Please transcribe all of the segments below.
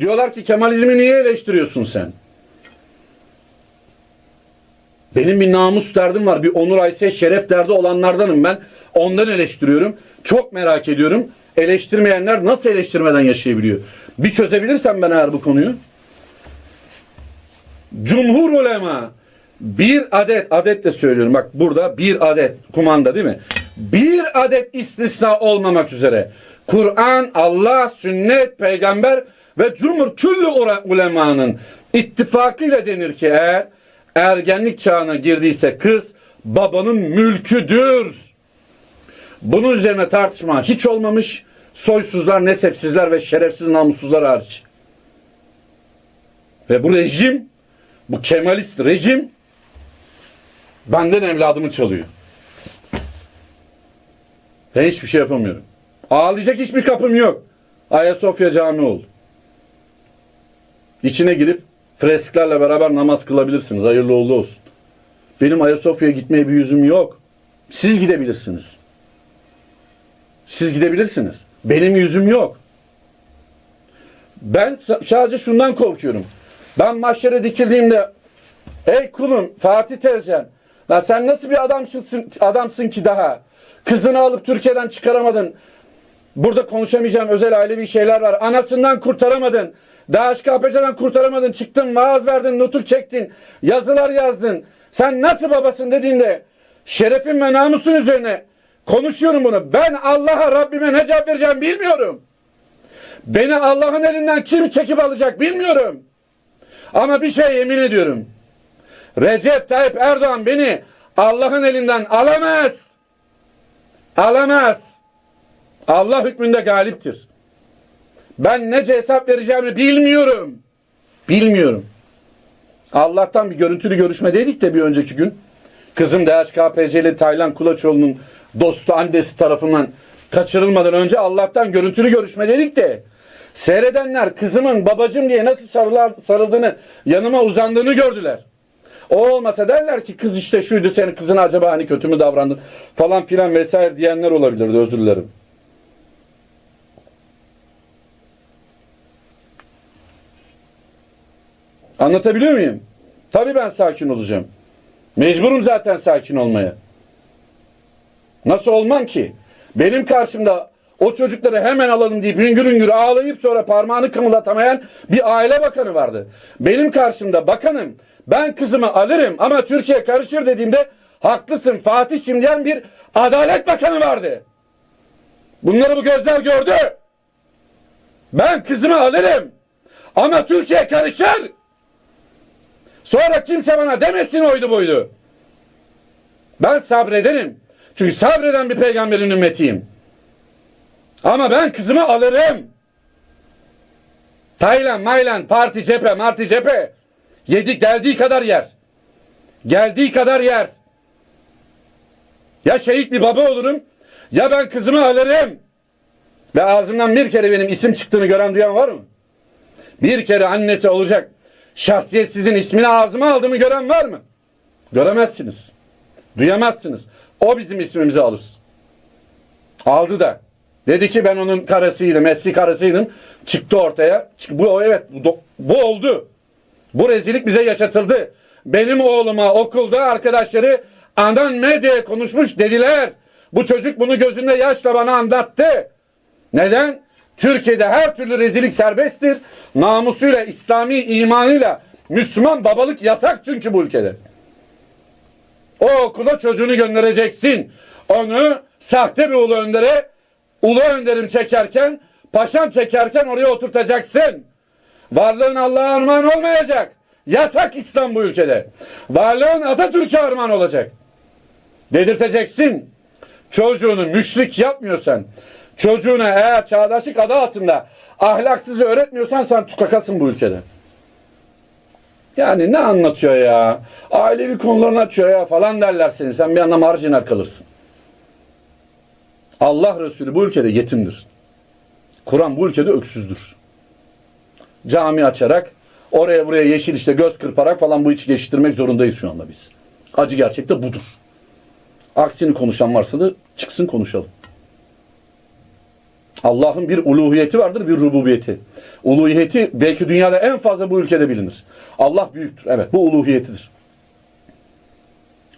Diyorlar ki Kemalizmi niye eleştiriyorsun sen? Benim bir namus derdim var. Bir onur haysiyet şeref derdi olanlardanım ben. Ondan eleştiriyorum. Çok merak ediyorum. Eleştirmeyenler nasıl eleştirmeden yaşayabiliyor? Bir çözebilirsem ben eğer bu konuyu. Cumhur ulema bir adet adetle söylüyorum bak burada bir adet kumanda değil mi? Bir adet istisna olmamak üzere Kur'an, Allah, sünnet, peygamber ve cumhur küllü ulemanın ittifakıyla denir ki eğer ergenlik çağına girdiyse kız babanın mülküdür. Bunun üzerine tartışma hiç olmamış. Soysuzlar, nesepsizler ve şerefsiz namussuzlar hariç. Ve bu rejim, bu Kemalist rejim benden evladımı çalıyor. Ben hiçbir şey yapamıyorum. Ağlayacak hiçbir kapım yok. Ayasofya Camii oldu. İçine girip fresklerle beraber namaz kılabilirsiniz. Hayırlı uğurlu olsun. Benim Ayasofya'ya gitmeye bir yüzüm yok. Siz gidebilirsiniz. Siz gidebilirsiniz. Benim yüzüm yok. Ben sa- sadece şundan korkuyorum. Ben mahşere dikildiğimde ey kulum Fatih Tezcan lan sen nasıl bir adamsın, adamsın ki daha kızını alıp Türkiye'den çıkaramadın. Burada konuşamayacağım özel ailevi şeyler var. Anasından kurtaramadın. DHKPC'den kurtaramadın. Çıktın vaaz verdin, nutuk çektin. Yazılar yazdın. Sen nasıl babasın dediğinde şerefin ve namusun üzerine konuşuyorum bunu. Ben Allah'a Rabbime ne cevap vereceğim bilmiyorum. Beni Allah'ın elinden kim çekip alacak bilmiyorum. Ama bir şey yemin ediyorum. Recep Tayyip Erdoğan beni Allah'ın elinden alamaz. Alamaz. Allah hükmünde galiptir. Ben nece hesap vereceğimi bilmiyorum. Bilmiyorum. Allah'tan bir görüntülü görüşmedeydik de bir önceki gün. Kızım DHKPC'li Taylan Kulaçoğlu'nun dostu annesi tarafından kaçırılmadan önce Allah'tan görüntülü görüşmedeydik de seyredenler kızımın babacım diye nasıl sarıldığını yanıma uzandığını gördüler. O olmasa derler ki kız işte şuydu senin kızına acaba hani kötü mü davrandın falan filan vesaire diyenler olabilirdi özür dilerim. Anlatabiliyor muyum? Tabii ben sakin olacağım. Mecburum zaten sakin olmaya. Nasıl olmam ki? Benim karşımda o çocukları hemen alalım deyip hüngür hüngür ağlayıp sonra parmağını kımıldatamayan bir aile bakanı vardı. Benim karşımda bakanım ben kızımı alırım ama Türkiye karışır dediğimde haklısın Fatih'im diyen bir adalet bakanı vardı. Bunları bu gözler gördü. Ben kızımı alırım ama Türkiye karışır. Sonra kimse bana demesin oydu buydu. Ben sabrederim. Çünkü sabreden bir peygamberin ümmetiyim. Ama ben kızımı alırım. Taylan, maylan, parti, cephe, marti, cephe. Yedi, geldiği kadar yer. Geldiği kadar yer. Ya şehit bir baba olurum, ya ben kızımı alırım. Ve ağzımdan bir kere benim isim çıktığını gören duyan var mı? Bir kere annesi olacak. Şahsiyetsizin ismini ağzıma aldığımı gören var mı? Göremezsiniz. Duyamazsınız. O bizim ismimizi alır. Aldı da. Dedi ki ben onun karısıydım, eski karısıydım. Çıktı ortaya. Bu evet bu, bu oldu. Bu rezillik bize yaşatıldı. Benim oğluma okulda arkadaşları anan medyaya konuşmuş dediler. Bu çocuk bunu gözünde yaşla bana anlattı. Neden? Türkiye'de her türlü rezillik serbesttir. Namusuyla, İslami imanıyla Müslüman babalık yasak çünkü bu ülkede. O okula çocuğunu göndereceksin. Onu sahte bir ulu öndere, ulu önderim çekerken, paşam çekerken oraya oturtacaksın. Varlığın Allah'a armağan olmayacak. Yasak İslam bu ülkede. Varlığın Atatürk'e armağan olacak. Dedirteceksin. Çocuğunu müşrik yapmıyorsan, çocuğuna eğer çağdaşlık adı altında ahlaksız öğretmiyorsan sen tukakasın bu ülkede. Yani ne anlatıyor ya? Ailevi konularını açıyor ya falan derler seni. Sen bir anda marjinal kalırsın. Allah Resulü bu ülkede yetimdir. Kur'an bu ülkede öksüzdür. Cami açarak, oraya buraya yeşil işte göz kırparak falan bu içi geçiştirmek zorundayız şu anda biz. Acı gerçek de budur. Aksini konuşan varsa da çıksın konuşalım. Allah'ın bir uluhiyeti vardır, bir rububiyeti. Uluhiyeti belki dünyada en fazla bu ülkede bilinir. Allah büyüktür. Evet, bu uluhiyetidir.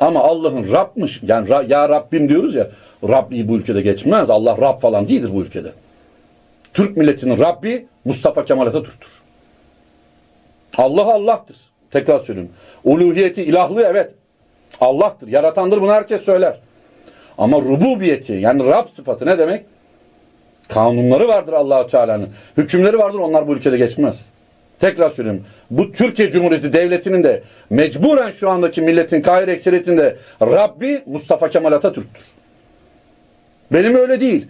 Ama Allah'ın Rab'mış. Yani ya Rabbim diyoruz ya. Rabbi bu ülkede geçmez. Allah Rab falan değildir bu ülkede. Türk milletinin Rabbi Mustafa Kemal Atatürk'tür. Allah Allah'tır. Tekrar söylüyorum. Uluhiyeti, ilahlığı evet. Allah'tır. Yaratandır bunu herkes söyler. Ama rububiyeti yani Rab sıfatı ne demek? Kanunları vardır Allahu Teala'nın. Hükümleri vardır onlar bu ülkede geçmez. Tekrar söyleyeyim. Bu Türkiye Cumhuriyeti Devleti'nin de mecburen şu andaki milletin kahir ekseriyetinde Rabbi Mustafa Kemal Atatürk'tür. Benim öyle değil.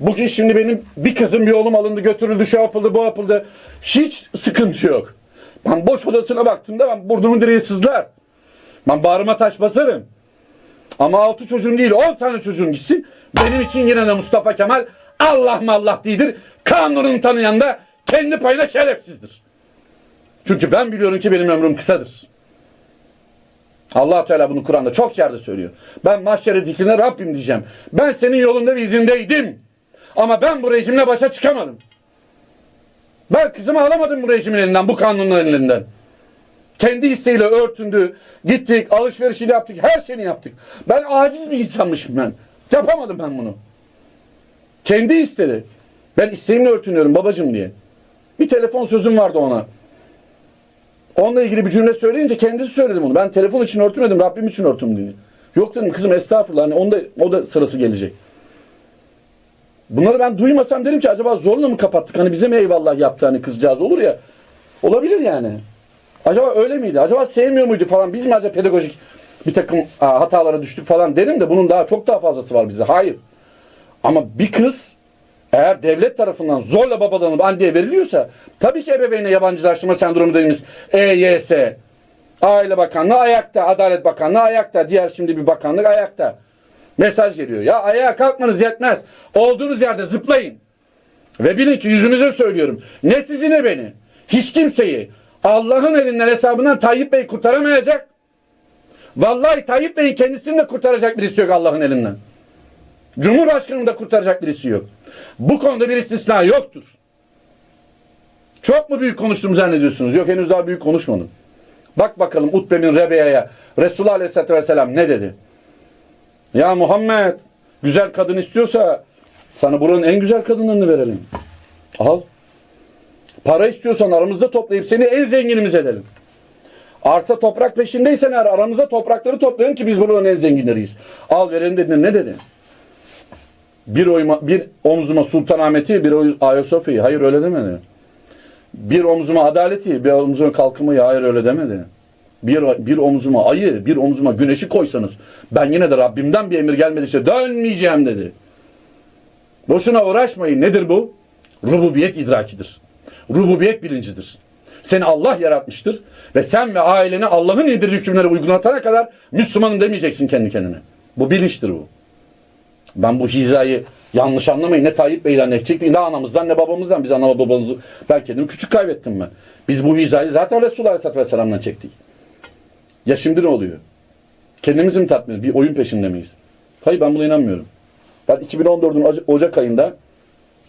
Bugün şimdi benim bir kızım bir oğlum alındı götürüldü şu yapıldı bu yapıldı. Hiç sıkıntı yok. Ben boş odasına baktığımda ben burnumun direği sızlar. Ben bağrıma taş basarım. Ama altı çocuğum değil on tane çocuğum gitsin. Benim için yine de Mustafa Kemal Allah mı Allah değildir. Kanununu tanıyan da kendi payına şerefsizdir. Çünkü ben biliyorum ki benim ömrüm kısadır. allah Teala bunu Kur'an'da çok yerde söylüyor. Ben mahşere dikine Rabbim diyeceğim. Ben senin yolunda ve izindeydim. Ama ben bu rejimle başa çıkamadım. Ben kızımı alamadım bu rejimin elinden, bu kanunların elinden. Kendi isteğiyle örtündü. Gittik, alışverişini yaptık, her şeyini yaptık. Ben aciz bir insanmışım ben. Yapamadım ben bunu. Kendi istedi. Ben isteğimle örtünüyorum babacım diye. Bir telefon sözüm vardı ona. Onunla ilgili bir cümle söyleyince kendisi söyledi bunu. Ben telefon için örtmedim, Rabbim için örtüm diye. Yok dedim kızım estağfurullah. Hani onda, o da sırası gelecek. Bunları ben duymasam derim ki acaba zorla mı kapattık? Hani bize mi eyvallah yaptı hani kızcağız olur ya. Olabilir yani. Acaba öyle miydi? Acaba sevmiyor muydu falan? Biz mi acaba pedagojik bir takım hatalara düştük falan derim de bunun daha çok daha fazlası var bize. Hayır. Ama bir kız eğer devlet tarafından zorla babalanıp anneye veriliyorsa tabii ki ebeveyne yabancılaştırma sendromu dediğimiz EYS, Aile Bakanlığı ayakta, Adalet Bakanlığı ayakta, diğer şimdi bir bakanlık ayakta. Mesaj geliyor. Ya ayağa kalkmanız yetmez. Olduğunuz yerde zıplayın. Ve bilin ki yüzünüze söylüyorum. Ne sizi ne beni. Hiç kimseyi Allah'ın elinden hesabından Tayyip Bey kurtaramayacak. Vallahi Tayyip Bey'in kendisini de kurtaracak birisi yok Allah'ın elinden. Cumhurbaşkanını da kurtaracak birisi yok. Bu konuda bir istisna yoktur. Çok mu büyük konuştum zannediyorsunuz? Yok henüz daha büyük konuşmadım. Bak bakalım Utbe'nin Rebeya'ya Resulullah Aleyhisselatü Vesselam ne dedi? Ya Muhammed güzel kadın istiyorsa sana buranın en güzel kadınlarını verelim. Al. Para istiyorsan aramızda toplayıp seni en zenginimiz edelim. Arsa toprak peşindeysen eğer aramızda toprakları toplayalım ki biz buranın en zenginleriyiz. Al verelim dedi. Ne dedi? Bir, oyma, bir omzuma Sultanahmet'i, bir Ayasofya'yı. Hayır öyle demedi. Bir omzuma adaleti, bir omzuma kalkınmayı. Hayır öyle demedi. Bir, bir omzuma ayı, bir omzuma güneşi koysanız ben yine de Rabbimden bir emir gelmedikçe dönmeyeceğim dedi. Boşuna uğraşmayın. Nedir bu? Rububiyet idrakidir. Rububiyet bilincidir. Seni Allah yaratmıştır ve sen ve aileni Allah'ın indirdiği hükümleri uygulatana kadar Müslümanım demeyeceksin kendi kendine. Bu bilinçtir bu. Ben bu hizayı yanlış anlamayın. Ne Tayyip Bey'den ne çektik ne anamızdan ne babamızdan. Biz ana babamızı ben kendimi küçük kaybettim ben. Biz bu hizayı zaten Resulullah Aleyhisselatü Vesselam'dan çektik. Ya şimdi ne oluyor? Kendimizi mi tatmin? Bir oyun peşinde miyiz? Hayır ben buna inanmıyorum. Ben 2014'ün Oca- Ocak ayında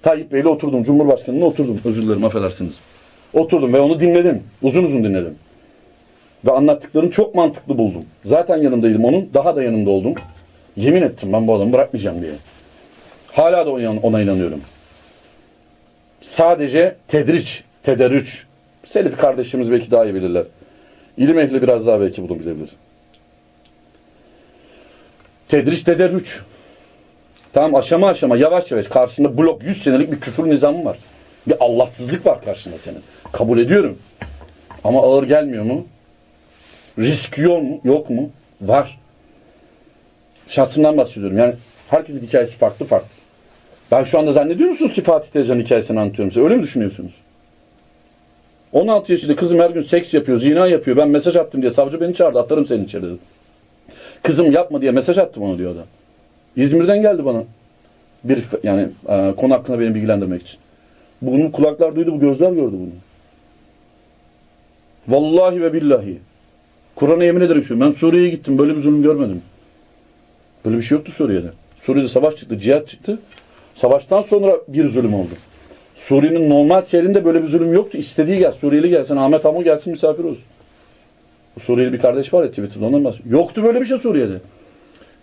Tayyip Bey'le oturdum. Cumhurbaşkanı'nın oturdum. Özür dilerim affedersiniz. Oturdum ve onu dinledim. Uzun uzun dinledim. Ve anlattıklarını çok mantıklı buldum. Zaten yanındaydım onun. Daha da yanında oldum. Yemin ettim ben bu adamı bırakmayacağım diye. Hala da ona ona inanıyorum. Sadece tedriç, tederrüç. Selif kardeşimiz belki daha iyi bilirler. İlim ehli biraz daha belki bunu bilebilir. Tedriç, tederrüç. Tamam aşama aşama yavaş yavaş karşında blok 100 senelik bir küfür nizamı var. Bir Allahsızlık var karşında senin. Kabul ediyorum. Ama ağır gelmiyor mu? Risk yok mu? Yok mu? Var. Şahsımdan bahsediyorum. Yani herkesin hikayesi farklı farklı. Ben şu anda zannediyor musunuz ki Fatih Tezcan'ın hikayesini anlatıyorum size? Öyle mi düşünüyorsunuz? 16 yaşında kızım her gün seks yapıyor, zina yapıyor. Ben mesaj attım diye savcı beni çağırdı. Atlarım seni içeri dedi. Kızım yapma diye mesaj attım ona diyor adam. İzmir'den geldi bana. Bir yani e, konu hakkında beni bilgilendirmek için. Bunu kulaklar duydu, bu gözler gördü bunu. Vallahi ve billahi. Kur'an'a yemin ederim şu. Ben Suriye'ye gittim. Böyle bir zulüm görmedim. Böyle bir şey yoktu Suriye'de. Suriye'de savaş çıktı, cihat çıktı. Savaştan sonra bir zulüm oldu. Suriye'nin normal seyrinde böyle bir zulüm yoktu. İstediği gel, Suriyeli gelsin, Ahmet Hamur gelsin misafir olsun. Suriyeli bir kardeş var ya Twitter'da ondan bahsediyor. Yoktu böyle bir şey Suriye'de.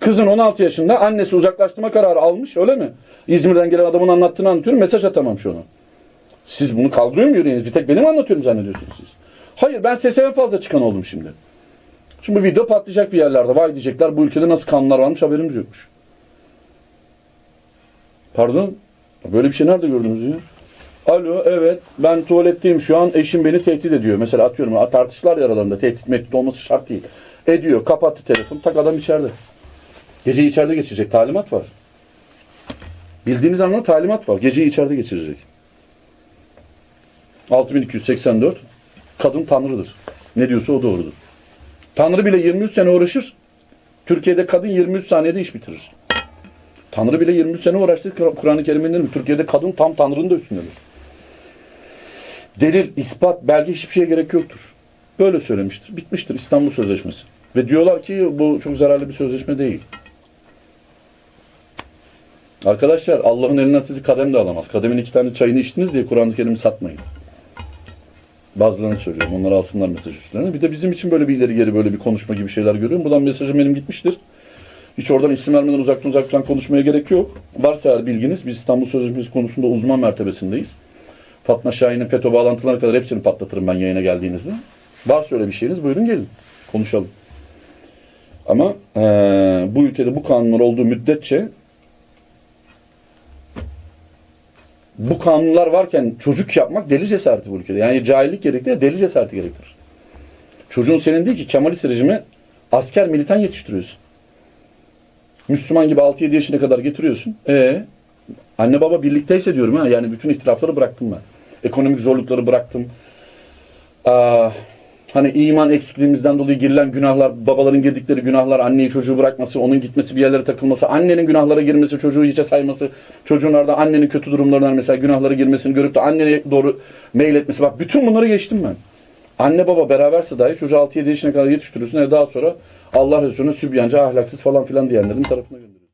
Kızın 16 yaşında annesi uzaklaştırma kararı almış öyle mi? İzmir'den gelen adamın anlattığını anlatıyorum mesaj atamamış ona. Siz bunu kaldırıyor mu yüreğiniz? Bir tek benim anlatıyorum zannediyorsunuz siz. Hayır ben sese fazla çıkan oldum şimdi. Şimdi video patlayacak bir yerlerde. Vay diyecekler bu ülkede nasıl kanunlar varmış haberimiz yokmuş. Pardon? Böyle bir şey nerede gördünüz ya? Alo evet ben tuvaletteyim şu an eşim beni tehdit ediyor. Mesela atıyorum tartışlar ya aralarında tehdit mehdit olması şart değil. Ediyor kapattı telefon tak adam içeride. Geceyi içeride geçirecek talimat var. Bildiğiniz anlamda talimat var. Geceyi içeride geçirecek. 6284 kadın tanrıdır. Ne diyorsa o doğrudur. Tanrı bile 23 sene uğraşır. Türkiye'de kadın 23 saniyede iş bitirir. Tanrı bile 23 sene uğraştı. Kur- Kur'an-ı Kerim'in? Türkiye'de kadın tam Tanrı'nın da üstündedir. Delil, ispat, belge hiçbir şeye gerek yoktur. Böyle söylemiştir. Bitmiştir İstanbul Sözleşmesi. Ve diyorlar ki bu çok zararlı bir sözleşme değil. Arkadaşlar Allah'ın elinden sizi kadem de alamaz. Kademin iki tane çayını içtiniz diye Kur'an-ı Kerim'i satmayın. Bazılarını söylüyorum. Onları alsınlar mesaj üstlerine. Bir de bizim için böyle bir ileri geri böyle bir konuşma gibi şeyler görüyorum. Buradan mesajım benim gitmiştir. Hiç oradan isim vermeden uzaktan uzaktan konuşmaya gerek yok. Varsa eğer bilginiz biz İstanbul Sözleşmesi konusunda uzman mertebesindeyiz. Fatma Şahin'in FETÖ bağlantılarına kadar hepsini patlatırım ben yayına geldiğinizde. Varsa öyle bir şeyiniz buyurun gelin. Konuşalım. Ama eee, bu ülkede bu kanunlar olduğu müddetçe bu kanunlar varken çocuk yapmak deli cesareti bu ülkede. Yani cahillik gerektirir, deli cesareti gerektirir. Çocuğun senin değil ki Kemalist rejimi asker militan yetiştiriyorsun. Müslüman gibi 6-7 yaşına kadar getiriyorsun. E anne baba birlikteyse diyorum ha yani bütün ihtilafları bıraktım ben. Ekonomik zorlukları bıraktım. Aa, hani iman eksikliğimizden dolayı girilen günahlar, babaların girdikleri günahlar, anneyi çocuğu bırakması, onun gitmesi bir yerlere takılması, annenin günahlara girmesi, çocuğu hiçe sayması, çocuğun orada annenin kötü durumlarından mesela günahlara girmesini görüp de anneye doğru mail etmesi. Bak bütün bunları geçtim ben. Anne baba beraberse dahi çocuğu 6-7 yaşına kadar yetiştiriyorsun. E daha sonra Allah Resulü'nün sübyancı, ahlaksız falan filan diyenlerin tarafına gönderiyorsun.